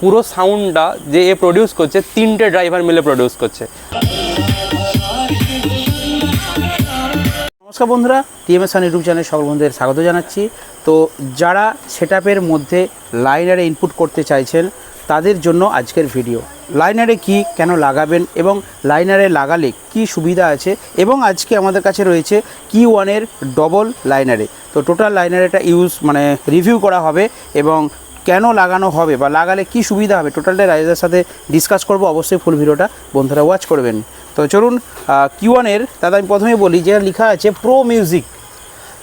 পুরো সাউন্ডটা যে এ প্রডিউস করছে, তিনটে ড্রাইভার মিলে প্রডিউস করছে। নমস্কার বন্ধুরা টিএমএস ওয়ান ইউটিউব চ্যানেলে সকল বন্ধুদের স্বাগত জানাচ্ছি। তো যারা সেটআপের মধ্যে লাইনারে ইনপুট করতে চাইছেন, তাদের জন্য আজকের ভিডিও লাইনারে কি কেন লাগাবেন এবং লাইনারে লাগালে কি সুবিধা আছে? এবং আজকে আমাদের কাছে রয়েছে কি ওয়ানের ডবল লাইনারে তো টোটাল লাইনারেটা ইউজ মানে রিভিউ করা হবে এবং কেন লাগানো হবে বা লাগালে কি সুবিধা হবে? টোটালটা রাইজার সাথে ডিসকাস করব। অবশ্যই ফুল ভিডিওটা বন্ধুরা ওয়াচ করবেন। তো চলুন কিউ ওয়ানের দাদা আমি প্রথমে বলি যে লেখা আছে প্রো মিউজিক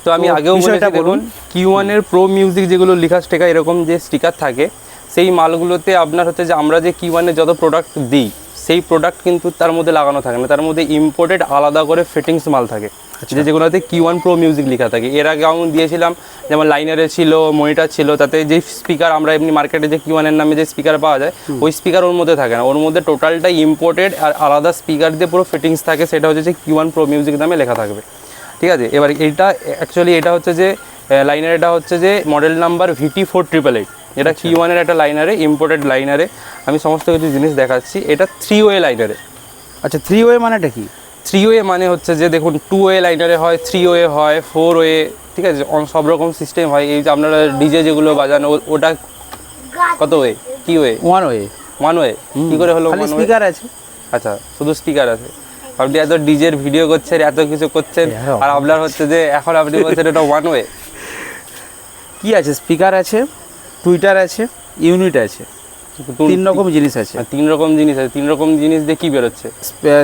তো আমি আগেও বিষয়টা বলুন। দেখুন কিউ ওয়ানের প্রো মিউজিক যেগুলো লেখা স্টিকার এরকম যে স্টিকার থাকে সেই মালগুলোতে আপনার হচ্ছে যে আমরা যে কিউ ওয়ানের যত প্রোডাক্ট দিই সেই প্রোডাক্ট কিন্তু তার মধ্যে লাগানো থাকে না। তার মধ্যে ইম্পোর্টেড আলাদা করে ফিটিংস মাল থাকে। যে যেগুলোতে কিউ ওয়ান প্রো মিউজিক লেখা থাকে। এর আগে আমি দিয়েছিলাম যেমন লাইনারে ছিল মনিটার ছিল তাতে যে স্পিকার আমরা এমনি মার্কেটে যে কিউ ওয়ানের নামে যে স্পিকার পাওয়া যায় ওই স্পিকার ওর মধ্যে থাকে না। ওর মধ্যে টোটালটাই ইম্পোর্টেড আর আলাদা স্পিকার দিয়ে পুরো ফিটিংস থাকে সেটা হচ্ছে যে কিউ ওয়ান প্রো মিউজিক নামে লেখা থাকবে। ঠিক আছে? এবার এটা অ্যাকচুয়ালি এটা হচ্ছে যে লাইনার এটা হচ্ছে যে model number VT four triple eight এটা কি ওয়ানের একটা লাইনারে ইম্পোর্টেড লাইনারে আমি সমস্ত কিছু জিনিস দেখাচ্ছি। এটা থ্রি ওয়ে লাইনারে আচ্ছা থ্রি ওয়ে মানেটা কি? থ্রি ওয়ে মানে হচ্ছে যে দেখুন টু ওয়ে লাইনারে হয় থ্রি ওয়ে হয় ফোর ওয়ে ঠিক আছে? সব রকম সিস্টেম হয়। এই যে আপনারা ডিজে যেগুলো বাজান ওটা কত ওয়ে কি way one way one way কি করে হলো স্পিকার আছে। আচ্ছা শুধু স্পিকার আছে। আপনি এত ডিজের ভিডিও করছেন এত কিছু করছেন হ্যাঁ, আর আপনার হচ্ছে যে এখন আপনি বলছেন এটা ওয়ান ওয়ে কি আছে? স্পিকার আছে টুইটার আছে ইউনিট আছে। তিন রকম জিনিস আছে। তিন রকম জিনিস আছে তিন রকম জিনিস দিয়ে কি বেরোচ্ছে?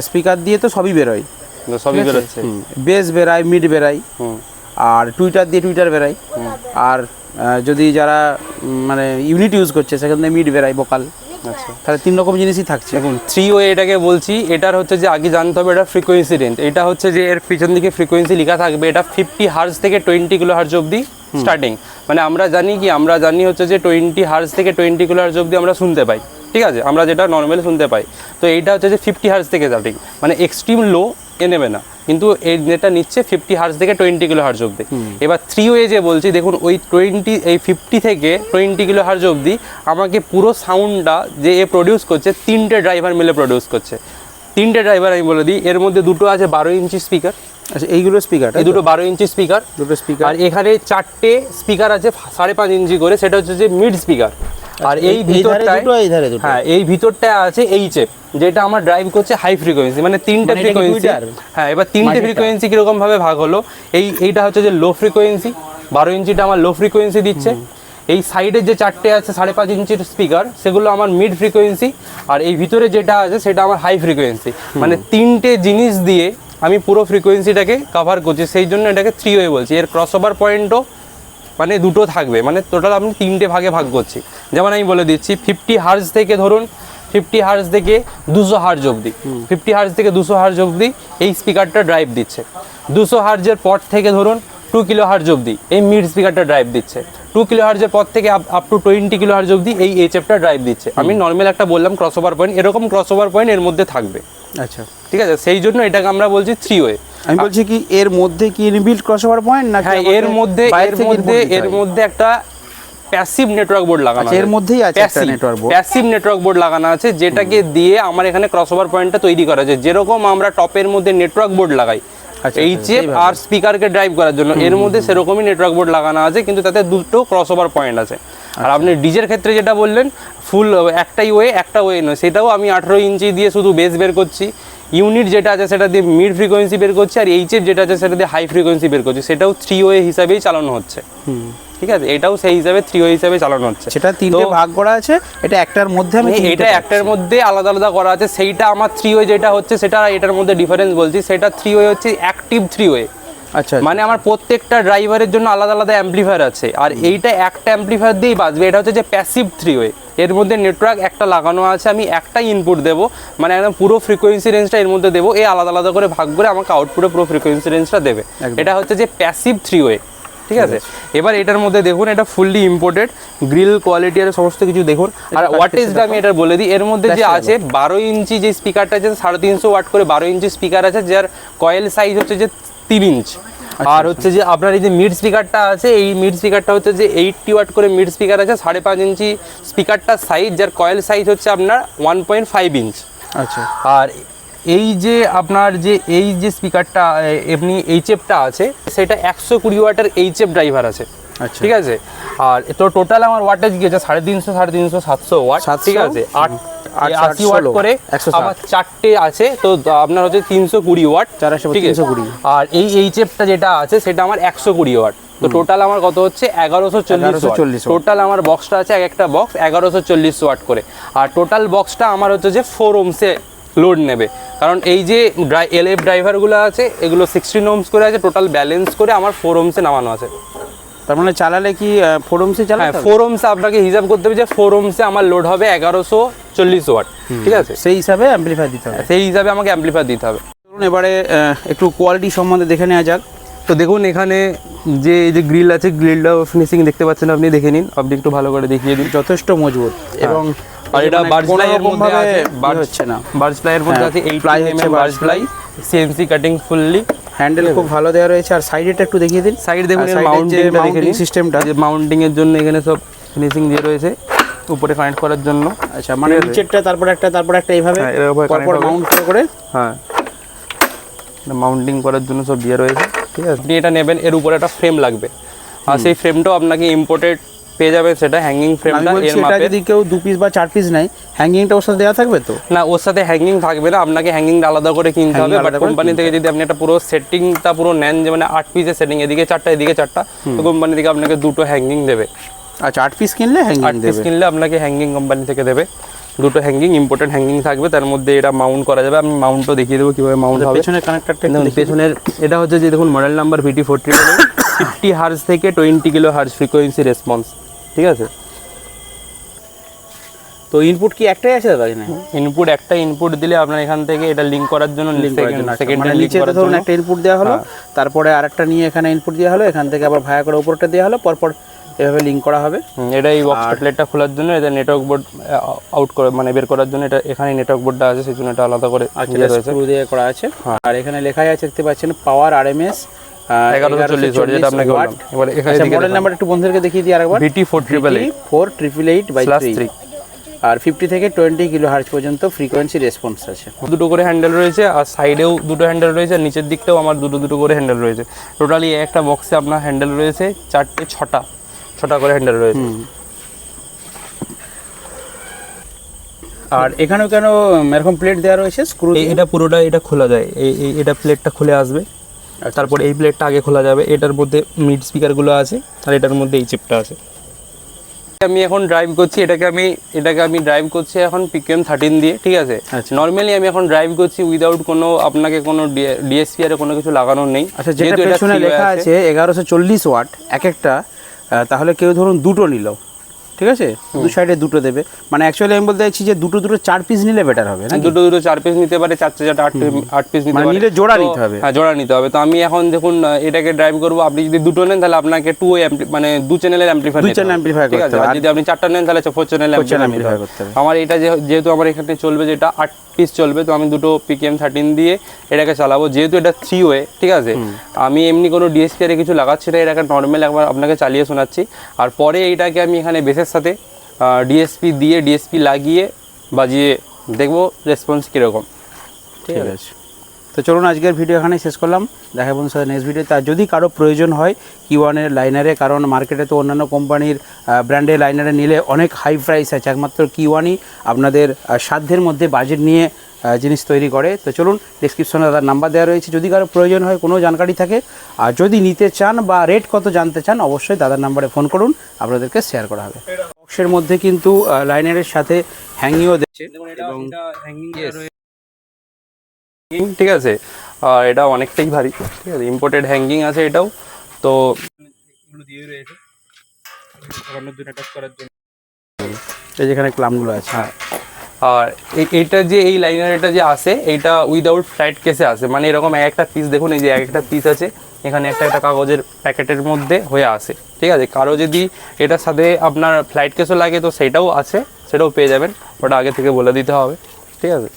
স্পিকার দিয়ে তো সবই বেরোয়। সবই বেরোচ্ছে। বেস বেরায় মিড বেরায়। আর টুইটার দিয়ে টুইটার বেরায়। আর যদি যারা মানে ইউনিট ইউজ করছে সেখানে মিড বেরায় ভোকাল। আচ্ছা। তাহলে তিন রকম জিনিসই থাকছে। দেখুন থ্রি ওয়ে এটাকে বলছি এটার হচ্ছে যে আগে জানতে হবে এটা ফ্রিকোয়েন্সি রেঞ্জ এটা হচ্ছে যে এর পিছন দিকে ফ্রিকোয়েন্সি লেখা থাকবে এটা ফিফটি হার্জ থেকে টোয়েন্টি কিলো হার্জ অবধি স্টার্টিং মানে আমরা জানি কি আমরা জানি হচ্ছে যে টোয়েন্টি হার্স থেকে টোয়েন্টি কিলো হার্জ অবধি আমরা শুনতে পাই। ঠিক আছে? আমরা যেটা নর্মালি শুনতে পাই। তো এইটা হচ্ছে যে ফিফটি হার্স থেকে স্টার্টিং মানে এক্সট্রিম লো এ নেবে না। কিন্তু এই নেটা নিচ্ছে ফিফটি হার্স থেকে টোয়েন্টি কিলো হার্জ অবধি এবার থ্রি ওয়ে যে বলছি দেখুন ওই টোয়েন্টি এই ফিফটি থেকে টোয়েন্টি কিলো হার্জ অবধি আমাকে পুরো সাউন্ডটা যে এ প্রডিউস করছে তিনটে ড্রাইভার মিলে প্রডিউস করছে। তিনটে ড্রাইভার আমি বলে দিই। এর মধ্যে দুটো আছে বারো ইঞ্চি স্পিকার আচ্ছা এইগুলো স্পিকার এই দুটো বারো ইঞ্চি স্পিকার দুটো স্পিকার আর এখানে চারটে স্পিকার আছে সাড়ে পাঁচ ইঞ্চি করে সেটা হচ্ছে যে মিড স্পিকার আর এই ভিতরটায় হ্যাঁ এই ভিতরটা আছে এইচ এফ যেটা আমার ড্রাইভ করছে হাই ফ্রিকোয়েন্সি মানে তিনটে মানে ফ্রিকোয়েন্সি হ্যাঁ এবার তিনটে ফ্রিকোয়েন্সি কীরকম ভাবে ভাগ হলো? এই এইটা হচ্ছে যে লো ফ্রিকোয়েন্সি বারো ইঞ্চিটা আমার লো ফ্রিকোয়েন্সি দিচ্ছে। এই সাইডের যে চারটে আছে সাড়ে পাঁচ ইঞ্চির স্পিকার সেগুলো আমার মিড ফ্রিকোয়েন্সি আর এই ভিতরে যেটা আছে সেটা আমার হাই ফ্রিকোয়েন্সি মানে তিনটে জিনিস দিয়ে আমি পুরো ফ্রিকোয়েন্সিটাকে কভার করছি সেই জন্য এটাকে থ্রি ওয়ে বলছি। এর ক্রস ওভার পয়েন্টও মানে দুটো থাকবে মানে টোটাল আমি তিনটে ভাগে ভাগ করছি। যেমন আমি বলে দিচ্ছি ফিফটি হার্জ থেকে ধরুন ফিফটি হার্জ থেকে দুশো হার্জ অবধি ফিফটি হার্জ থেকে দুশো হার্জ অবধি এই স্পিকারটা ড্রাইভ দিচ্ছে। দুশো হার্জের পর থেকে ধরুন টু কিলো হার্জ অবধি এই মিড স্পিকারটা ড্রাইভ দিচ্ছে। টু কিলো হার্জের পর থেকে up to twenty kilo hertz অবধি এই এইচএফটা ড্রাইভ দিচ্ছে। আমি নর্মাল একটা বললাম ক্রস ওভার পয়েন্ট এরকম ক্রস ওভার পয়েন্ট এর মধ্যে থাকবে। আচ্ছা। ঠিক আছে সেই জন্য এটাকে আমরা বলছি থ্রি ওয়ে আমি বলছি কি এর মধ্যে কি ইনবিল্ট ক্রসওভার পয়েন্ট না হ্যাঁ এর মধ্যে এর মধ্যে এর মধ্যে একটা প্যাসিভ নেটওয়ার্ক বোর্ড লাগানো আচ্ছা, এর মধ্যেই আছে একটা network board। Passive network board লাগানো আছে যেটাকে দিয়ে আমার এখানে ক্রসওভার পয়েন্টটা তৈরি করা আছে। যেরকম আমরা টপের মধ্যে নেটওয়ার্ক বোর্ড লাগাই আচ্ছা, এইচএফ আর স্পিকারকে ড্রাইভ করার জন্য এর মধ্যে সেরকমই নেটওয়ার্ক বোর্ড লাগানো আছে কিন্তু তাতে দুটো ক্রসওভার পয়েন্ট আছে। আর আপনি ডিজের ক্ষেত্রে যেটা বললেন ফুল একটাই ওয়ে একটা ওয়ে নয়। সেটাও আমি আঠেরো ইঞ্চি দিয়ে শুধু বেস বের করছি। ইউনিট যেটা আছে সেটা দিয়ে মিড ফ্রিকোয়েন্সি বের করছি আর এইচএফ যেটা আছে সেটা দিয়ে হাই ফ্রিকোয়েন্সি বের করছি। সেটাও থ্রি ওয়ে হিসাবেই চালানো হচ্ছে। ঠিক আছে? এটাও সেই হিসাবে থ্রি ওয়ে হিসাবে চালানো হচ্ছে। সেটা তিনটে ভাগ করা আছে এটা একটার মধ্যে আমি আমি এটা একটার মধ্যে আলাদা আলাদা করা আছে। সেইটা আমার থ্রি ওয়ে যেটা হচ্ছে সেটা এটার মধ্যে ডিফারেন্স বলছি। সেটা থ্রি ওয়ে হচ্ছে অ্যাক্টিভ থ্রি ওয়ে আচ্ছা মানে আমার প্রত্যেকটা ড্রাইভারের জন্য আলাদা আলাদা অ্যাম্পলিফায়ার আছে। আর এইটা একটা অ্যাম্পলিফায়ার দিয়েই বাজবে এটা হচ্ছে যে প্যাসিভ থ্রি ওয়ে এর মধ্যে নেটওয়ার্ক একটা লাগানো আছে আমি একটাই ইনপুট দেবো। মানে একদম পুরো ফ্রিকোয়েন্সি রেঞ্জটা এর মধ্যে দেবো। এই আলাদা আলাদা করে ভাগ করে আমাকে আউটপুটে পুরো ফ্রিকোয়েন্সি রেঞ্জটা দেবে। এটা হচ্ছে যে প্যাসিভ থ্রি ওয়ে ঠিক আছে। এবার এটার মধ্যে দেখুন এটা ফুললি ইম্পোর্টেড গ্রিল কোয়ালিটি আর সমস্ত কিছু দেখুন। আর ওয়াট ওয়াটেজটা আমি এটা বলে দিই এর মধ্যে যে আছে বারো ইঞ্চি যে স্পিকারটা আছে সাড়ে তিনশো ওয়াট করে বারো ইঞ্চি স্পিকার আছে যার কয়েল সাইজ হচ্ছে যে তিন ইঞ্চ আর হচ্ছে যে আপনার এই যে মিড স্পিকারটা আছে এই মিড স্পিকারটা হচ্ছে যে এইটটি ওয়াট করে মিড স্পিকার আছে সাড়ে পাঁচ ইঞ্চি স্পিকারটার সাইজ যার কয়েল সাইজ হচ্ছে আপনার ওয়ান পয়েন্ট ফাইভ ইঞ্চ আচ্ছা। আর এই যে আপনার যে এই যে স্পিকারটা এমনি এইচএফটা আছে সেটা একশো কুড়ি ওয়াটের এইচএফ ড্রাইভার আছে। আচ্ছা। ঠিক আছে? আর তো টোটাল আমার ওয়াটেজ গিয়েছে সাড়ে তিনশো সাড়ে তিনশো সাতশো ওয়াট 700, ঠিক আছে? আট আশি ওয়াট 16, করে 160 আমার চারটে আছে তো আপনার হচ্ছে তিনশো কুড়ি ওয়াট চার একশো ঠিক আছে? আর এই এইচএফটা যেটা আছে সেটা আমার একশো কুড়ি ওয়াট তো টোটাল আমার কত হচ্ছে? এগারোশো চল্লিশ 1140 টোটাল আমার বক্সটা আছে এক একটা বক্স এগারোশো চল্লিশ ওয়াট করে। আর টোটাল বক্সটা আমার হচ্ছে যে ফোর ওমসে লোড নেবে। কারণ এই যে এল এফ ড্রাইভারগুলো আছে এগুলো সিক্সটিন ওমস করে আছে টোটাল ব্যালেন্স করে আমার ফোর ওমসে নামানো আছে। তার মানে চালালে কি ফোরমসে হ্যাঁ চালাতে হবে? ফোর ওমসে আপনাকে হিসাব করতে হবে যে ফোর ওমসে আমার লোড হবে এগারোশো চল্লিশ ওয়াট ঠিক আছে? সেই হিসাবে অ্যাম্পলিফাই দিতে হবে। সেই হিসাবে আমাকে অ্যাম্পলিফায়ার দিতে হবে। চলুন এবারে একটু কোয়ালিটি সম্বন্ধে দেখে নেওয়া যাক। তো দেখুন এখানে যে এই যে গ্রিল আছে গ্রিলটা ফিনিশিং দেখতে পাচ্ছেন আপনি দেখে নিন। আপনি একটু ভালো করে দেখিয়ে দিন। যথেষ্ট মজবুত এবং আর এটা বার্জ প্লাইয়ের মধ্যে আছে বার্জ হচ্ছে না। বার্জ প্লাইয়ের মধ্যে হ্যাঁ, আছে এই ply barge barge ply CNC cutting fully handle খুব ভালো দেওয়া রয়েছে। আর সাইডেটা একটু দেখিয়ে দিন। সাইড দেখুন মাউন্টিংটা দেখে নিন। সিস্টেমটা যে মাউন্টিং এর জন্য এখানে সব ফিনিশিং দিয়ে রয়েছে। উপরে কানেক্ট করার জন্য। আচ্ছা মানে। নিচেরটা তারপর একটা তারপর একটা এইভাবে হ্যাঁ, পরপর মাউন্ট করে করে। হ্যাঁ। মাউন্টিং করার জন্য সব দিয়ে রয়েছে। ঠিক আছে। আপনি এটা নেবেন এর উপরে একটা ফ্রেম লাগবে। আর সেই ফ্রেমটাও আপনাকে ইম্পোর্টেড পেয়ে যাবেন সেটা হ্যাঙ্গিং ফ্রেমটা এর মাপে যদি কেউ দু পিস বা চার পিস নেয় হ্যাঙ্গিংটা ওর সাথে দেওয়া থাকবে তো? না ওর সাথে হ্যাঙ্গিং থাকবে না আপনাকে হ্যাঙ্গিং আলাদা করে কিনতে হবে বাট কোম্পানি থেকে যদি আপনি একটা পুরো সেটিংটা পুরো নেন যে মানে আট পিসের সেটিং এদিকে চারটা এদিকে চারটা তো কোম্পানি থেকে আপনাকে দুটো হ্যাঙ্গিং দেবে। আচ্ছা আট পিস কিনলে আট পিস কিনলে আপনাকে হ্যাঙ্গিং কোম্পানি থেকে দেবে। দুটো হ্যাঙ্গিং ইম্পোর্টেন্ট হ্যাঙ্গিং থাকবে তার মধ্যে এটা মাউন্ট করা যাবে। আমি মাউন্টও দেখিয়ে দেবো কীভাবে মাউন্ট হবে। পেছনের কানেক্টরটা পেছনের এটা হচ্ছে যে দেখুন model number VT forty fifty hertz থেকে twenty kilo hertz frequency response ঠিক আছে? তো ইনপুট কি একটাই আছে দাদা এখানে? ইনপুট একটা ইনপুট দিলে আপনার এখান থেকে এটা লিঙ্ক করার জন্য লিঙ্ক করার জন্য সেকেন্ড নিচে করার ধরুন একটা ইনপুট দেওয়া হলো হ্যাঁ। তারপরে আরেকটা নিয়ে এখানে ইনপুট দেওয়া হলো এখান থেকে আবার ভায়া করে উপরটা দেওয়া হলো পরপর এভাবে লিঙ্ক করা হবে। এটা এই বক্স প্লেটটা খোলার জন্য এটা নেটওয়ার্ক বোর্ড আউট করে মানে বের করার জন্য এটা এখানে নেটওয়ার্ক বোর্ডটা আছে সেই জন্য এটা আলাদা করে আচ্ছা স্ক্রু দিয়ে করা আছে। আর এখানে লেখাই আছে দেখতে পাচ্ছেন পাওয়ার আরএমএস এগারোশো চল্লিশ ওয়াট যেটা আপনাকে বললাম। এবার এখানে মডেল নাম্বার একটু বন্ধুদেরকে দেখিয়ে দিই আরেকবার। VT four triple eight four triple eight by three three R fifty থেকে টোয়েন্টি কিলো হার্জ পর্যন্ত ফ্রিকোয়েন্সি রেসপন্স আছে। দুটো করে হ্যান্ডেল রয়েছে আর সাইডেও দুটো হ্যান্ডেল রয়েছে আর নিচের দিকটাও আমার দুটো দুটো করে হ্যান্ডেল রয়েছে। টোটালি একটা বক্সে আপনার হ্যান্ডেল রয়েছে চারটে ছটা। ছটা করে হ্যান্ডেল রয়েছে। আর এখানেও কেন এরকম প্লেট দেওয়া রয়েছে? স্ক্রু এটা পুরোটা এটা খোলা যায়। এই এটা প্লেটটা খুলে আসবে। আচ্ছা, তারপর এই প্লেটটা আগে খোলা যাবে। এটার মধ্যে মিড স্পিকারগুলো আছে আর এটার মধ্যে এই চিপটা আছে। আমি এখন ড্রাইভ করছি এটাকে আমি এটাকে আমি ড্রাইভ করছি এখন পিকেএম থার্টিন দিয়ে ঠিক আছে? আচ্ছা। নর্মালি আমি এখন ড্রাইভ করছি উইদাউট কোনো আপনাকে কোনো ডিএসপি আর কোনো কিছু লাগানোর নেই। আচ্ছা যেহেতু এটা লেখা আছে। এগারোশো চল্লিশ ওয়াট এক একটা তাহলে কেউ ধরুন দুটো নিল। ঠিক আছে? দু সাইডে দুটো দেবে। মানে অ্যাকচুয়ালি আমি বলতে চাইছি যে দুটো দুটো চার পিস নিলে বেটার হবে না দুটো দুটো চার পিস নিতে পারে চারটে চারটে আট আট পিস নিতে মানে পারে। নিলে জোড়া নিতে হবে। হ্যাঁ জোড়া নিতে হবে। তো আমি এখন দেখুন এটাকে ড্রাইভ করব। আপনি যদি দুটো নেন তাহলে আপনাকে টু মানে দু চ্যানেলের অ্যাম্পলিফায়ার দুই channel amplifier ঠিক আছে? আর যদি আপনি চারটা নেন তাহলে ফোর চ্যানেল অ্যাম্পলিফায়ার করতে হবে। আমার এটা যেহেতু আমার এখানে চলবে যেটা আট পিস চলবে তো আমি দুটো পিকেএম থার্টিন দিয়ে এটাকে চালাবো। যেহেতু এটা থ্রি ওয়ে ঠিক আছে? আমি এমনি কোনো ডিএসপি কিছু লাগাচ্ছি না এটাকে নর্মাল একবার আপনাকে চালিয়ে শোনাচ্ছি। আর পরে এইটাকে আমি এখানে বেসের সাথে ডিএসপি দিয়ে ডিএসপি লাগিয়ে বাজিয়ে দেখব রেসপন্স কীরকম। ঠিক আছে? তো চলুন আজকের ভিডিও এখানে শেষ করলাম। দেখা বন্ধু সাথে নেক্সট ভিডিওতে আর যদি কারও প্রয়োজন হয় কি ওয়ানের লাইনারে কারণ মার্কেটে তো অন্যান্য কোম্পানির ব্র্যান্ডের লাইনারে নিলে অনেক হাই প্রাইস আছে। একমাত্র কি ওয়ানই আপনাদের সাধ্যের মধ্যে বাজেট নিয়ে জিনিস তৈরি করে। তো চলুন ডিসক্রিপশনে তার নাম্বার দেওয়া রয়েছে। যদি কারও প্রয়োজন হয় কোনো জানকারি থাকে আর যদি নিতে চান বা রেট কত জানতে চান অবশ্যই দাদার নাম্বারে ফোন করুন আপনাদেরকে শেয়ার করা হবে। বক্সের মধ্যে কিন্তু লাইনারের সাথে হ্যাঙ্গিও দিচ্ছে এবং ঠিক আছে। আর এটা অনেকটাই ভারী। ঠিক আছে ইম্পোর্টেড হ্যাঙ্গিং আছে এটাও। তো দিয়ে রয়েছে। করার জন্য। যেখানে ক্লামগুলো আছে হ্যাঁ। আর এটা যে এই লাইনার এটা যে আসে এটা উইদাউট ফ্লাইট কেসে আসে মানে এরকম এক একটা পিস দেখুন, এই যে এক একটা পিস আছে, এখানে একটা একটা কাগজের প্যাকেটের মধ্যে হয়ে আসে ঠিক আছে? কারও যদি এটার সাথে আপনার ফ্লাইট কেসও লাগে, তো সেটাও আছে, সেটাও পেয়ে যাবেন ওটা আগে থেকে বলে দিতে হবে। ঠিক আছে?